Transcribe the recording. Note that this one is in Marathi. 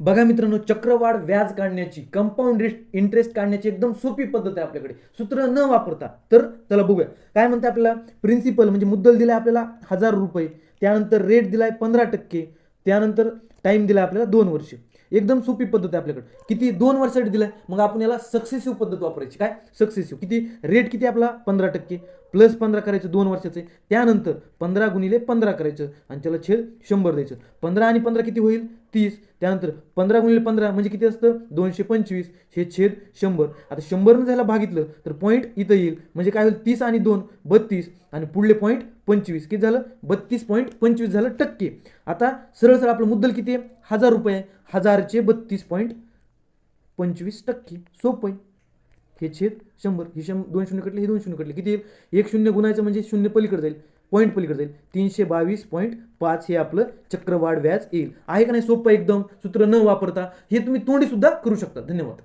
बघा मित्रांनो चक्रवाढ व्याज काढण्याची कंपाऊंड इंटरेस्ट काढण्याची एकदम सोपी पद्धत आहे आपल्याकडे. सूत्र न वापरता. तर त्याला बघूया. काय म्हणते आपल्याला? प्रिन्सिपल म्हणजे मुद्दल दिलाय आपल्याला हजार रुपये. त्यानंतर रेट दिलाय पंधरा टक्के. त्यानंतर टाइम दिलाय आपल्याला दोन वर्ष. एकदम सोपी पद्धत आहे आपल्याकडे. किती? दोन वर्षासाठी दिलाय. मग आपण याला सक्सेसिव्ह पद्धत वापरायची. काय? सक्सेसिव्ह किती? रेट किती आपला? पंधरा टक्के. प्लस पंधरा करायचं दोन वर्षाचे. त्यानंतर पंधरा गुणिले पंधरा करायचं. आणि त्याला छेद शंभर द्यायचं. पंधरा आणि पंधरा किती होईल? तीस त्यानंतर पंधरा गुणिले पंधरा म्हणजे किती असतं? दोनशे पंचवीस. हे छेद शंभर. आता शंभरनं झाला भागितलं तर पॉईंट इथं येईल. म्हणजे काय होईल? तीस आणि दोन बत्तीस. आणि पुढले पॉईंट पंचवीस. किती झालं? बत्तीस पॉईंट पंचवीस झालं टक्के. आता सरळ सरळ आपलं मुद्दल किती आहे? हजार रुपये हजारचे बत्तीस पॉईंट पंचवीस टक्के. सोपं आहे. हे छेद शंभर. हे शं दोन शून्य कटले हे दोन शून्य कटले. किती येईल? एक शून्य गुणायचं म्हणजे शून्य पलीकडे जाईल. पॉईंट पलीकडे जाईल. तीनशे बावीस पॉईंट पाच हे आपलं चक्रवाढ व्याज येईल. आहे का नाही सोपं एकदम? सूत्र न वापरता. हे तुम्ही तोंडी सुद्धा करू शकता. धन्यवाद.